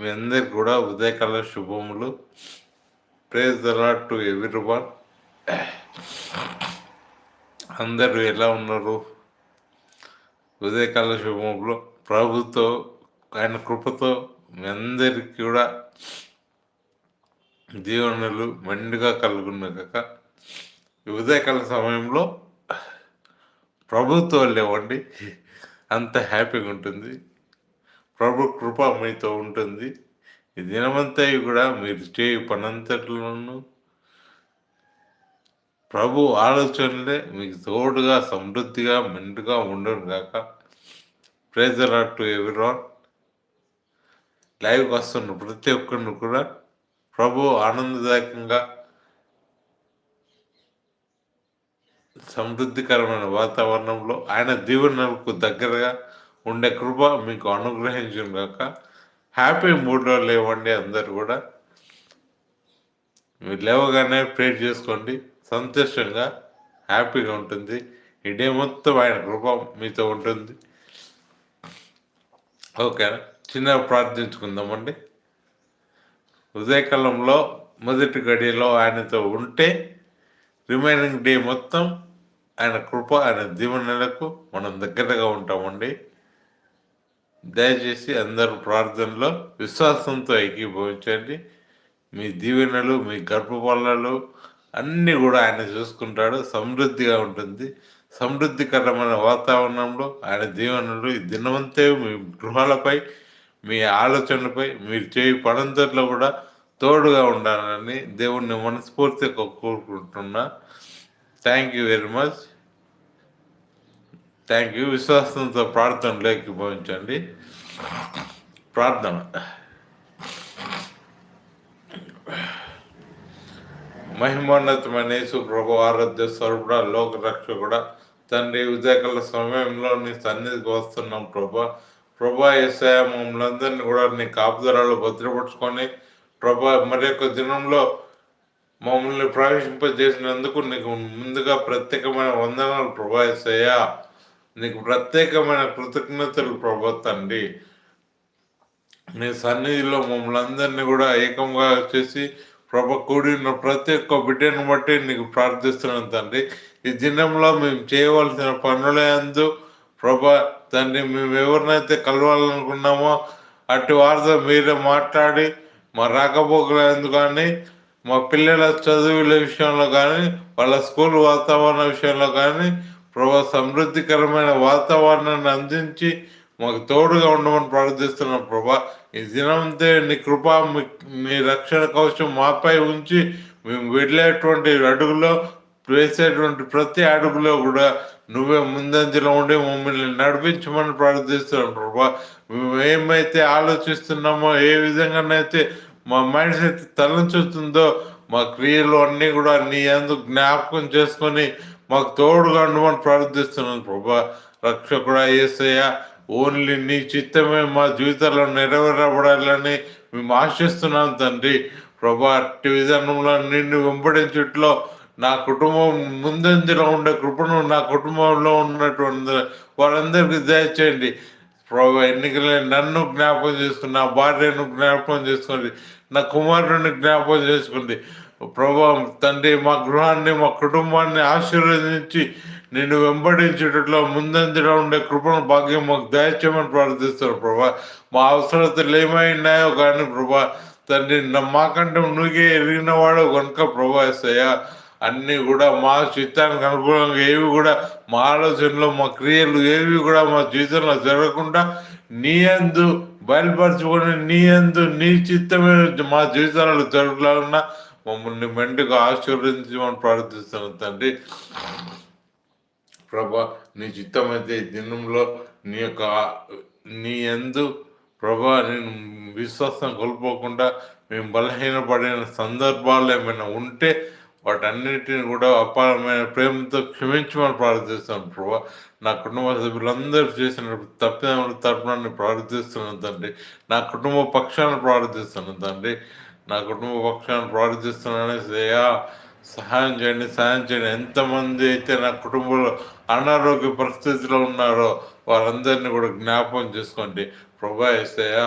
మీ అందరికి కూడా ఉదయకాల శుభములు. Praise the Lord to everyone అందరూ ఎలా ఉన్నారు? ఉదయకాల శుభములు. ప్రభుతో ఆయన కృపతో మీ అందరికి కూడా దీవెనలు మెండుగా కలుగున్నాక ఈ ఉదయకాల సమయంలో ప్రభుత్వం లేవండి. అంత హ్యాపీగా ఉంటుంది. ప్రభు కృప మీతో ఉంటుంది. ఈ దినమంతా కూడా మీరు చేయి పనంతట్లోనూ ప్రభు ఆలోచనలే మీకు తోడుగా సమృద్ధిగా మెండుగా ఉండను గాక. ప్రేజర్ టు ఎవరాన్ లైవ్కి వస్తున్న ప్రతి ఒక్కరిని కూడా ప్రభు ఆనందదాయకంగా సమృద్ధికరమైన వాతావరణంలో ఆయన దీవెనలకు దగ్గరగా ఉండే కృప మీకు అనుగ్రహించును కాక హ్యాపీ మూడ్లో లేవండి అందరు కూడా. మీరు లేవగానే ప్రేర్ చేసుకోండి. సంతోషంగా హ్యాపీగా ఉంటుంది. ఈ డే మొత్తం ఆయన కృప మీతో ఉంటుంది. ఓకే చిన్న ప్రార్థించుకుందామండి. ఉదయకాలంలో మొదటి గడియలో ఆయనతో ఉంటే రిమైనింగ్ డే మొత్తం ఆయన కృప ఆయన దీవెనలకు మనం దగ్గరగా ఉంటామండి. దయచేసి అందరూ ప్రార్థనలో విశ్వాసంతో ఏకీభవించండి. మీ దీవెనలు మీ గర్భఫలాలు అన్నీ కూడా ఆయన చూసుకుంటాడు. సమృద్ధిగా ఉంటుంది. సమృద్ధికరమైన వాతావరణంలో ఆయన దీవెనలు ఈ దినవంతే మీ గృహాలపై మీ ఆలోచనలపై మీరు చేయి పడంతట్లో కూడా తోడుగా ఉండాలని దేవుణ్ణి మనస్ఫూర్తిగా కోరుకుంటున్నా. Thank you very much thank you. విశ్వాసంతో ప్రార్థనలోకి భవించండి ప్రార్థన. మహిమోన్నతమైన యేసు ప్రభు ఆరాధ్య స్వరూపుడ లోక రక్షకుడ తండ్రి ఉదయకాల సమయంలో నీ సన్నిధికి వస్తున్నాం ప్రభా. ప్రభా ఎస్ఐ మమ్మల్ని కూడా నీ కాపుదరాలు భద్రపరుచుకొని ప్రభా మరి యొక్క దినంలో మమ్మల్ని ప్రవేశింపజేసినందుకు నీకు ముందుగా ప్రత్యేకమైన వందనాలు ప్రభా ఎస్ఐయా నీకు ప్రత్యేకమైన కృతజ్ఞతలు ప్రభా తండ్రి. నీ సన్నిధిలో మమ్మల్ని అందరినీ కూడా ఏకంగా చేసి ప్రభ కూడిన ప్రతి ఒక్క బిడ్డను బట్టి నీకు ప్రార్థిస్తున్నాను తండ్రి. ఈ దినంలో మేము చేయవలసిన పనులే అందు ప్రభ తండ్రి మేము ఎవరినైతే కలవాలనుకున్నామో అటు వారితో మీరే మాట్లాడి మా రాకపోకలేందు కానీ మా పిల్లల చదువుల విషయంలో కానీ వాళ్ళ స్కూల్ వాతావరణ విషయంలో కానీ ప్రభా సమృద్ధికరమైన వాతావరణాన్ని అందించి మాకు తోడుగా ఉండమని ప్రార్థిస్తున్నాం ప్రభా. ఈ దినంతే నీ కృప మీ రక్షణ కవచం మాపై ఉంచి మేము వెళ్ళేటువంటి అడుగులో వేసేటువంటి ప్రతి అడుగులో కూడా నువ్వే ముందంజలో ఉండి మమ్మల్ని నడిపించమని ప్రార్థిస్తున్నాం ప్రభా. మేము ఏమైతే ఆలోచిస్తున్నామో ఏ విధంగానైతే మా మైండ్ సెట్ తలంచుతుందో మా క్రియలు అన్నీ కూడా నీ అందుకు జ్ఞాపకం చేసుకొని మాకు తోడుగా ఉండమని ప్రార్థిస్తున్నాను ప్రభా. రక్షకుడా ఏసయ్య ఓన్లీ నీ చిత్తమే మా జీవితాల్లో నెరవేరబడాలని మేము ఆశిస్తున్నాం తండ్రి. ప్రభా అట్టి విధానంలో నిన్ను వెంబడించుట్లో నా కుటుంబం ముందంజలో ఉండే కృపను నా కుటుంబంలో ఉన్నటువంటి వారందరికీ దయచేయండి. ప్రభా ఎన్నికలే నన్ను జ్ఞాపకం చేసుకుని నా భార్యను జ్ఞాపకం చేసుకోండి నా కుమారుడిని జ్ఞాపకం చేసుకోండి. ప్రభా తండ్రి మా గృహాన్ని మా కుటుంబాన్ని ఆశీర్వదించి నిన్ను వెంబడించేటట్లో ముందంజలో ఉండే కృపను భాగ్యం మాకు దయచేయమని ప్రార్థిస్తారు ప్రభా. మా అవసరతలు ఏమైనాయో కానీ ప్రభా తండ్రి మాకంటే నువ్వే ఎరిగిన వాడు కనుక ప్రభా ఎస్సయ్యా అన్నీ కూడా మా చిత్తానికి అనుకూలంగా ఏవి కూడా మా ఆలోచనలో మా క్రియలు ఏవి కూడా మా జీవితంలో జరగకుండా నీ అందు బయలుపరచుకొని నీ అందు నీ చిత్తమే మా జీవితాలలో జరగలాగా మమ్మల్ని మెండుగా ఆశీర్వదించమని ప్రార్థిస్తున్నాను తండ్రి. ప్రభా నీ చిత్తమైతే దినంలో నీ యొక్క నీ ఎందు ప్రభా నేను విశ్వాసం కోల్పోకుండా మేము బలహీనపడిన సందర్భాలు ఏమైనా ఉంటే వాటన్నిటిని కూడా అపారమైన ప్రేమతో క్షమించమని ప్రార్థిస్తాను ప్రభా. నా కుటుంబ సభ్యులందరూ చేసిన తప్పిదముల తరపున ప్రార్థిస్తున్నాను తండ్రి. నా కుటుంబ పక్షాన్ని ప్రార్థిస్తున్నాను తండ్రి. నా కుటుంబ పక్షాన్ని ప్రార్థిస్తున్నాను సేయా సహాయం చేయండి సహాయం చేయండి. ఎంతమంది అయితే నా కుటుంబంలో అనారోగ్య పరిస్థితిలో ఉన్నారో వారందరినీ కూడా జ్ఞాపకం చేసుకోండి. ప్రభా ఏసయ్య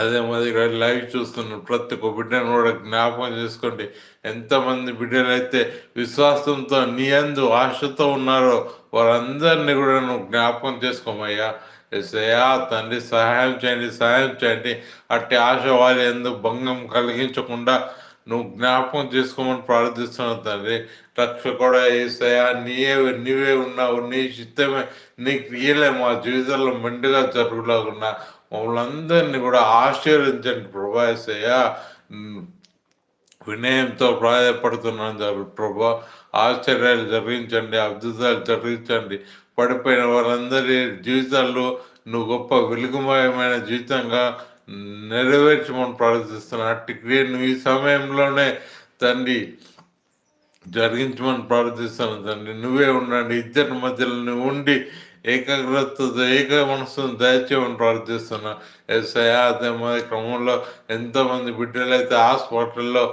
అదే మాదిరిగా లైవ్ చూస్తున్న ప్రతి ఒక్క బిడ్డను కూడా జ్ఞాపకం చేసుకోండి. ఎంతమంది బిడ్డలు అయితే విశ్వాసంతో నీ అందు ఆశతో ఉన్నారో వారందరినీ కూడా నువ్వు జ్ఞాపకం చేసుకోమయ్యా. ఎస్ఐయా తండ్రి సహాయం చేయండి సహాయం చేయండి. అట్టి ఆశ వారి ఎందుకు భంగం కలిగించకుండా నువ్వు జ్ఞాపకం చేసుకోమని ప్రార్థిస్తున్నావు తండ్రి. రక్ష కూడా ఏసయా నీవే నీవే ఉన్నావు నీ చిత్తమే నీ క్రియలే మా జీవితంలో మెండుగా జరుగులాగున్నా. మమ్మల్ని కూడా ఆశీర్వదించండి ప్రభా ఏసయ్య. వినయంతో ప్రాయపడుతున్నాను ప్రభా. ఆశ్చర్యాలు జరిగించండి అద్భుతాలు జరిగించండి. పడిపోయిన వారందరి జీవితాల్లో నువ్వు గొప్ప వెలుగుమయమైన జీవితంగా నెరవేర్చమని ప్రార్థిస్తున్నాను అట్టి క్రియను ఈ సమయంలోనే తండ్రి జరిగించమని ప్రార్థిస్తాను తండ్రి. నువ్వే ఉండండి. ఇద్దరి మధ్యలో నువ్వు ఉండి ఏకాగ్రతతో ఏక మనసును దయచేయమని ప్రార్థిస్తున్నా. ఎస్ఐ అదే క్రమంలో ఎంతోమంది బిడ్డలు అయితే హాస్పిటల్లో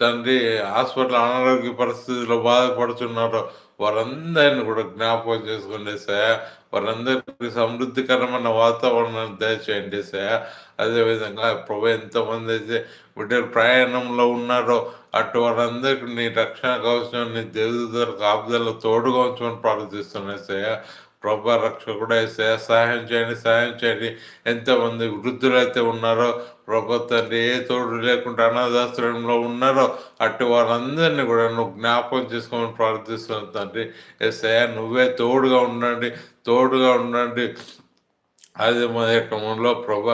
తండ్రి హాస్పిటల్ అనారోగ్య పరిస్థితుల్లో బాధపడుతున్నారో వారందరిని కూడా జ్ఞాపకం చేసుకోండి సార్ వారందరికీ సమృద్ధికరమైన వాతావరణాన్ని దయచేయండి సార్. అదేవిధంగా ప్రభు ఎంతమంది అయితే బిడ్డలు ప్రయాణంలో ఉన్నారో అటు వారందరికీ నీ రక్షణ కవచం నీ దేవదూతల కాపుదల తోడుగా ఉంచమని ప్రార్థిస్తున్నాయి సార్. ప్రభు రక్షకుడే సహాయం చేయండి సహాయం చేయండి. ఎంతమంది వృద్ధులు అయితే ఉన్నారో ప్రభు తండ్రి ఏ తోడు లేకుండా అనాథాశ్రయంలో ఉన్నారో అటు వారందరినీ కూడా నువ్వు జ్ఞాపకం చేసుకోమని ప్రార్థిస్తున్నావు తండ్రి. ఎస్ఐ నువ్వే తోడుగా ఉండండి తోడుగా ఉండండి. అదే మొదటి క్రమంలో ప్రభ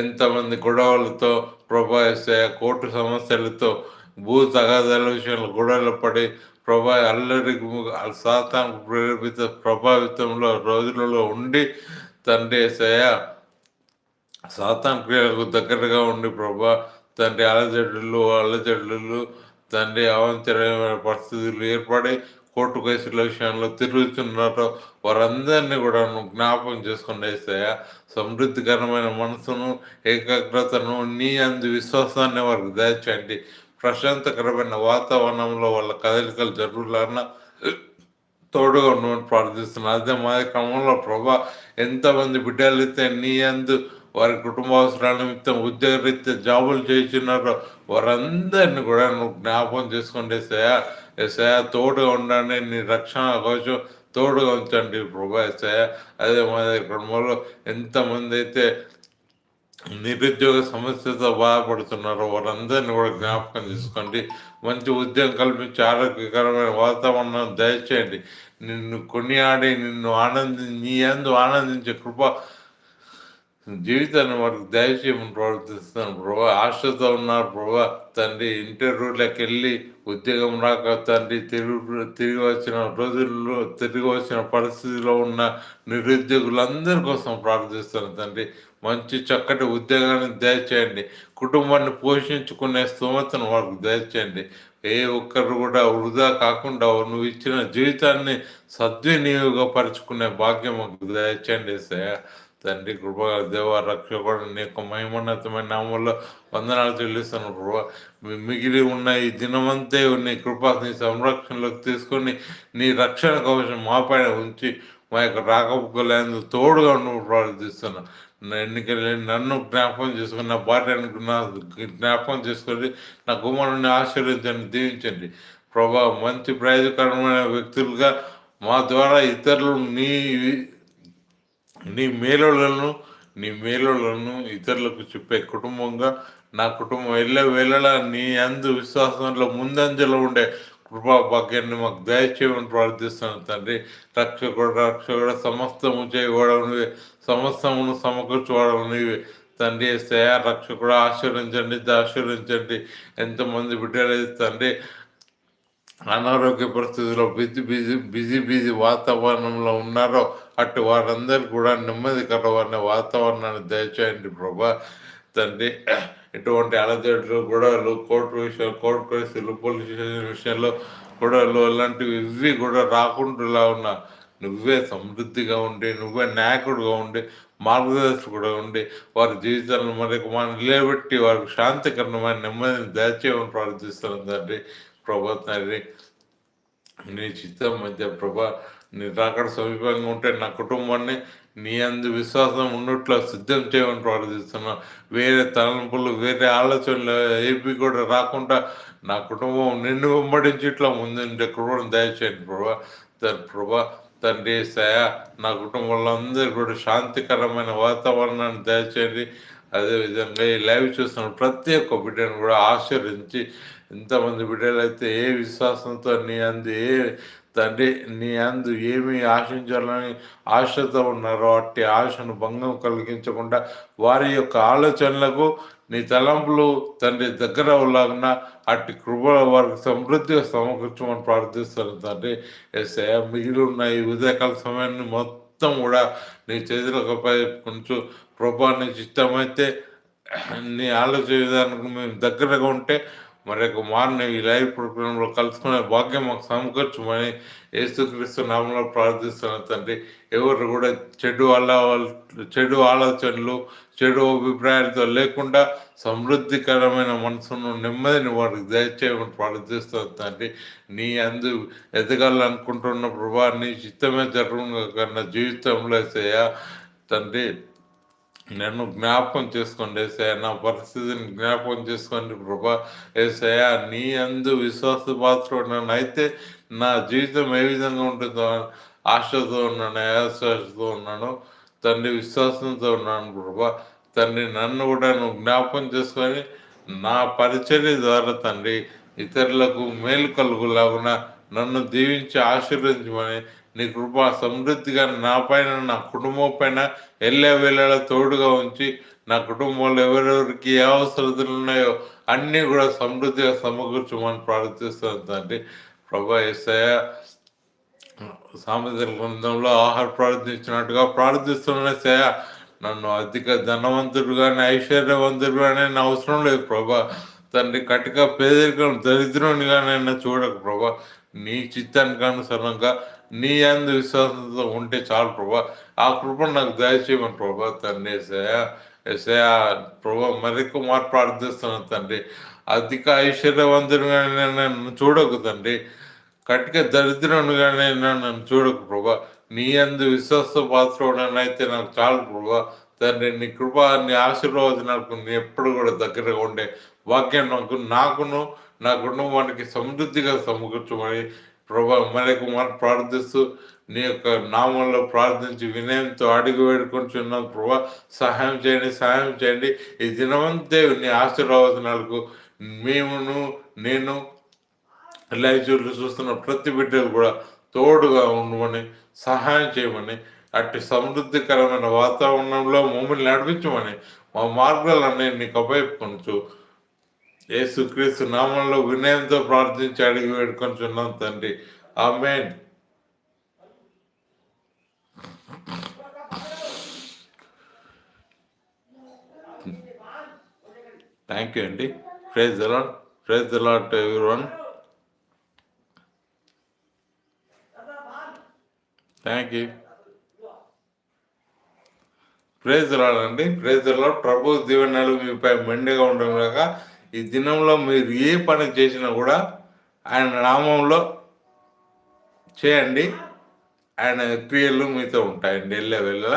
ఎంతమంది గొడవలతో ప్రభా ఎస్ఐ కోర్టు సమస్యలతో భూ తగాదాల విషయంలో గొడవలు పడి ప్రభా అల్లరి సాతానికి ప్రేరేపిత ప్రభావితంలో రోజులలో ఉండి తండ్రి సయ సాతాన్ క్రియలకు దగ్గరగా ఉండి ప్రభా తండ్రి అలజడులు అల్లజడులు తండ్రి అవంతరమైన పరిస్థితులు ఏర్పడి కోర్టు కేసుల విషయంలో తిరుగుతున్నారో. వారందరినీ కూడా జ్ఞాపకం చేసుకుని వేస్తాయా సమృద్ధికరమైన మనసును ఏకాగ్రతను నీ అందు విశ్వాసాన్ని వారికి దాచండి ప్రశాంతకరమైన వాతావరణంలో వాళ్ళ కదలికలు జరుగులాన్న తోడుగా ఉండమని ప్రార్థిస్తున్నాను. అదే మా క్రమంలో ప్రభా ఎంతమంది బిడ్డలు నీ అందు వారి కుటుంబ అవసరాల నిమిత్తం ఉద్యోగరీత్యా జాబులు చేస్తున్నారో వారందరినీ కూడా నువ్వు జ్ఞాపకం చేసుకుంటే సయా ఎసయా తోడుగా ఉండండి నీ రక్షణ కోసం తోడుగా ఉంచండి ప్రభా ఎసయా అదే మా క్రమంలో ఎంతమంది అయితే నిరుద్యోగ సమస్యతో బాధపడుతున్నారు. వారందరినీ కూడా జ్ఞాపకం చేసుకోండి. మంచి ఉద్యోగం కల్పించి ఆరోగ్యకరమైన వాతావరణం దయచేయండి. నిన్ను కొనియాడి నిన్ను ఆనంది నీ అందు ఆనందించే కృప జీవితాన్ని వారికి దయచేయమని ప్రవర్తిస్తున్నాను ప్రభా. ఆశతో ఉన్నారు ప్రభా. తండ్రి ఇంటర్వ్యూలకు వెళ్ళి ఉద్యోగం రాక తండ్రి తిరిగి తిరిగి వచ్చిన రోజుల్లో తిరిగి వచ్చిన పరిస్థితిలో ఉన్న నిరుద్యోగులందరి కోసం ప్రార్థిస్తాను తండ్రి. మంచి చక్కటి ఉద్యోగాన్ని దయచేయండి. కుటుంబాన్ని పోషించుకునే స్తోమతను వారికి దయచేయండి. ఏ ఒక్కరు కూడా వృధా కాకుండా నువ్వు ఇచ్చిన జీవితాన్ని సద్వినియోగపరుచుకునే భాగ్యం మాకు దయచేయండి సార్ తండ్రి కృప దేవ రక్షకుడు నీ యొక్క మహిమోన్నతమైన నామంలో వందనాలు చెల్లిస్తాను ప్రభా. మిగిలి ఉన్న ఈ దినమంతే నీ కృప నీ సంరక్షణలోకి తీసుకొని నీ రక్షణ కోసం మా పైన ఉంచి మా యొక్క రాకపోకలేందుకు తోడుగా నువ్వు ప్రార్థిస్తున్నా. ఎన్నికలు నన్ను జ్ఞాపకం చేసుకుని నా భార్యను నా జ్ఞాపకం చేసుకొని నా కుమారుని ఆశీర్వదించండి దీవించండి. ప్రభా మంచి ప్రయోజకరమైన వ్యక్తులుగా మా ద్వారా ఇతరులు నీ నీ మేలులను నీ మేలులను ఇతరులకు చెప్పే కుటుంబంగా నా కుటుంబం వెళ్ళే వెళ్ళలా నీ అందు విశ్వాసంలో ముందంజలో ఉండే కృపా భాగ్యాన్ని మాకు దయచేయమని ప్రార్థిస్తున్నాను తండ్రి. రక్షకుడు రక్షకుడు సమస్తము చేయకూడదు సమస్తమును సమకూర్చుకోవడం తండ్రి సేయ రక్షకుడు ఆశీర్వించండి ఆశీర్వించండి ఎంతమంది బిడ్డలు తండ్రి అనారోగ్య పరిస్థితుల్లో బిజీ బిజీ బిజీ బిజీ వాతావరణంలో ఉన్నారో అటు వారందరూ కూడా నెమ్మదికరమైన వాతావరణాన్ని దయచేయండి ప్రభా. తండ్రి ఎటువంటి అలజడులు గొడవలు కోర్టు విషయాలు కోర్టు కేసులు పోలీస్ స్టేషన్ విషయంలో గొడవలు అలాంటివి ఇవి కూడా రాకుండా ఉన్న నువ్వే సమృద్ధిగా ఉండి నువ్వే నాయకుడుగా ఉండి మార్గదర్శకుడుగా ఉండి వారి జీవితాలను మరి మనం నిలబెట్టి వారికి శాంతికరమైన నెమ్మదిని దయచేయమని ప్రార్థిస్తున్నాం తండ్రి. ప్రభా తండ్రి నీ చిత్తం మధ్య ప్రభా నీ రాకడ సమీపంగా ఉంటే నా కుటుంబాన్ని నీ అందు విశ్వాసం ఉన్నట్లు సిద్ధం చేయమని ప్రార్థిస్తున్నా. వేరే తలంపులు వేరే ఆలోచనలు ఏపీ కూడా రాకుండా నా కుటుంబం నిన్ను వెంబడించి ఇట్లా ముందుండే కృపను దయచేయండి ప్రభా. తన ప్రభా తండ్రి సయా నా కుటుంబంలో అందరూ కూడా శాంతికరమైన వాతావరణాన్ని దయచేయండి. అదేవిధంగా ఈ లైవ్ చూస్తున్న ప్రతి ఒక్క బిడ్డను కూడా ఆశీర్వించి ఎంతమంది బిడ్డలు అయితే ఏ విశ్వాసంతో నీ అందు ఏ తండ్రి నీ అందు ఏమి ఆశించాలని ఆశతో ఉన్నారో అట్టి ఆశను భంగం కలిగించకుండా వారి యొక్క ఆలోచనలకు నీ తలంపులు తండ్రి దగ్గర ఉన్న అట్టి కృప వారికి సమృద్ధిగా సమకూర్చమని ప్రార్థిస్తాను తండ్రి. ఎస్ఐ మిగిలి ఉన్న ఈ ఉదయకాల సమయాన్ని మొత్తం కూడా నీ చేతులకు కొంచెం కృపాన్ని ఇష్టమైతే నీ ఆలోచన విధానానికి మేము దగ్గరగా ఉంటే మరి ఒక మార్నింగ్ ఈ లైవ్ ప్రోగ్రాంలో కలుసుకునే భాగ్యం మాకు సమకూర్చమని యేసుక్రీస్తు నామంలో ప్రార్థిస్తున్నాను తండ్రి. ఎవరు కూడా చెడు అలా చెడు ఆలోచనలు చెడు అభిప్రాయాలతో లేకుండా సమృద్ధికరమైన మనసును నెమ్మదిని వారికి దయచేయమని ప్రార్థిస్తాను తండ్రి. నీ అందు ఎదగాలనుకుంటున్న ప్రభా నీ చిత్తమే జరుగును కన్నా జీవితంలో వేసేయా తండ్రి నన్ను జ్ఞాపకం చేసుకోండి ఏసయ నా పరిస్థితిని జ్ఞాపకం చేసుకోండి ప్రభా. ఏసయ నీ అందు విశ్వాస పాత్ర నన్ను అయితే నా జీవితం ఏ విధంగా ఉంటుందో ఆశతో ఉన్నాను ఆశాతో ఉన్నాను తండ్రి విశ్వాసంతో ఉన్నాను ప్రభా. తండ్రి నన్ను కూడా నువ్వు జ్ఞాపకం చేసుకొని నా పరిచర్య ద్వారా తండ్రి ఇతరులకు మేలు కలుగులాగున నన్ను దీవించి ఆశీర్వదించమని నీ కృప సమృద్ధిగా నా పైన నా కుటుంబం పైన ఎల్లే వెళ్ళేలా తోడుగా ఉంచి నా కుటుంబంలో ఎవరెవరికి ఏ అవసరతలు ఉన్నాయో అన్నీ కూడా సమృద్ధిగా సమకూర్చమని ప్రార్థిస్తాను తండ్రి. ప్రభా ఎస్ఐ సామెతల గ్రంథంలో ఆహార ప్రార్థించినట్టుగా ప్రార్థిస్తున్న సేయ నన్ను అధిక ధనవంతుడు కానీ ఐశ్వర్యవంతుడు అవసరం లేదు ప్రభా. తండ్రి కటిక పేదరికం దరిద్రునిగా నన్ను చూడకు ప్రభా. నీ చిత్తానికి అనుసరంగా నీ అందు విశ్వాసంతో ఉంటే చాలు ప్రభా. ఆ కృపను నాకు దయచేయమని ప్రభా తండ్రి. ఎసయ ఎసయ ప్రభా మరెక్కువ మారు ప్రార్థిస్తున్నాను తండ్రి. అధిక ఐశ్వర్యవంతుడుగా నన్ను చూడకు తండ్రి. కటిక దరిద్రునిగానే నన్ను చూడకు ప్రభా. నీ అందు విశ్వాస పాత్రనైతే నాకు చాలు ప్రభా తండ్రి. నీ కృప నీ ఆశీర్వాదం నాకు ఎప్పుడు కూడా దగ్గరగా ఉండే వాక్యం నాకు నాకును నా కుటుంబానికి సమృద్ధిగా సమకూర్చమని ప్రభా మరి కుమార్ ప్రార్థిస్తూ నీ యొక్క నామంలో ప్రార్థించి వినయంతో అడిగి వేడుకుంటున్నాం ప్రభా. సహాయం చేయండి సహాయం చేయండి. ఈ దినమంతే నీ ఆశీర్వాదనాలకు మేమును నేను లైజూర్లు చూస్తున్న ప్రతి బిడ్డలు కూడా తోడుగా ఉండమని సహాయం చేయమని అట్టి సమృద్ధికరమైన వాతావరణంలో మమ్మల్ని నడిపించమని మా మార్గాలన్నీ నీకు అభయపకొనచ్చు యేసుక్రీస్తు నామంలో వినయంతో ప్రార్థించి అడిగి వేడుకొంచున్నాం తండ్రి. ఆమెన్. థ్యాంక్ యూ అండి. Praise the Lord praise the Lord ఎవరి థ్యాంక్ యూ ప్రేజ్ అండి. ప్రేజ్ ప్రభు దీవెనలు మీపై మెండుగా ఉండగా ఈ దినంలో మీరు ఏ పని చేసినా కూడా ఆయన నామంలో చేయండి. ఆయన క్రియలు మీతో ఉంటాయండి. వెళ్ళే వెళ్ళ.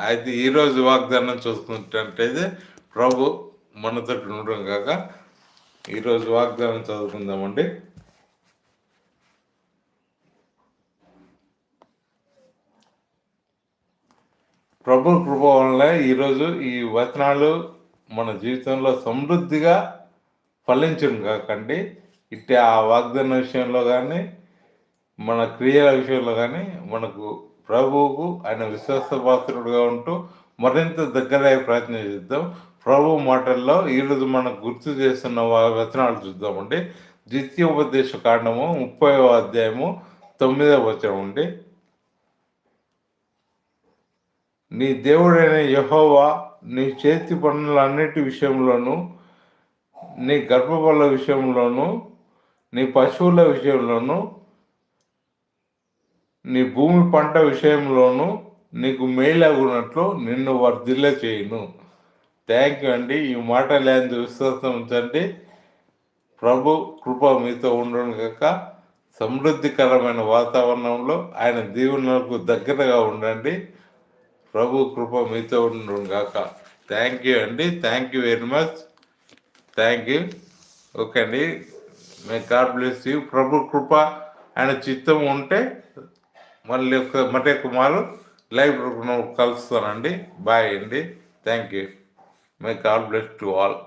అయితే ఈరోజు వాగ్దానం చూసుకుంటే ప్రభు మనతో ఉండడం కాక ఈరోజు వాగ్దానం చదువుకుందామండి. ప్రభు కృప వల్ల ఈరోజు ఈ వచనాలు మన జీవితంలో సమృద్ధిగా ఫలించను కాకండి. ఇట్టి ఆ వాగ్దాన విషయంలో కానీ మన క్రియల విషయంలో కానీ మనకు ప్రభువుకు ఆయన విశ్వాసపాత్రుడుగా ఉంటూ మరింత దగ్గర ప్రయత్నం చేద్దాం. ప్రభు మాటల్లో ఈరోజు మనకు గుర్తు చేస్తున్న వచనాలు చూద్దామండి. ద్వితీయోపదేశ కాండము ముప్పై అధ్యాయము తొమ్మిదవ వచనం అండి. నీ దేవుడైన యహోవా నీ చేతి పనులన్నిటి విషయంలోనూ నీ గర్భఫల విషయంలోనూ నీ పశువుల విషయంలోనూ నీ భూమి పంట విషయంలోనూ నీకు మేలాగునట్లు నిన్ను వర్ధిల్ల చేయను థ్యాంక్ యూ అండి. ఈ మాట లేని విశ్వాసం ఉంచండి. ప్రభు కృప మీతో ఉండను కాక సమృద్ధికరమైన వాతావరణంలో ఆయన దీవెనలకు దగ్గరగా ఉండండి. ప్రభు కృప మీతో ఉండు థ్యాంక్ యూ అండి. Thank you very much thank you okay అండి. మే గాడ్ బ్లెస్ యూ ప్రభు కృప ఆయన చిత్తం ఉంటే మళ్ళీ ఒక మటే కుమారు లైవ్ కలుస్తానండి. బాయ్ అండి. Thank you may God bless to all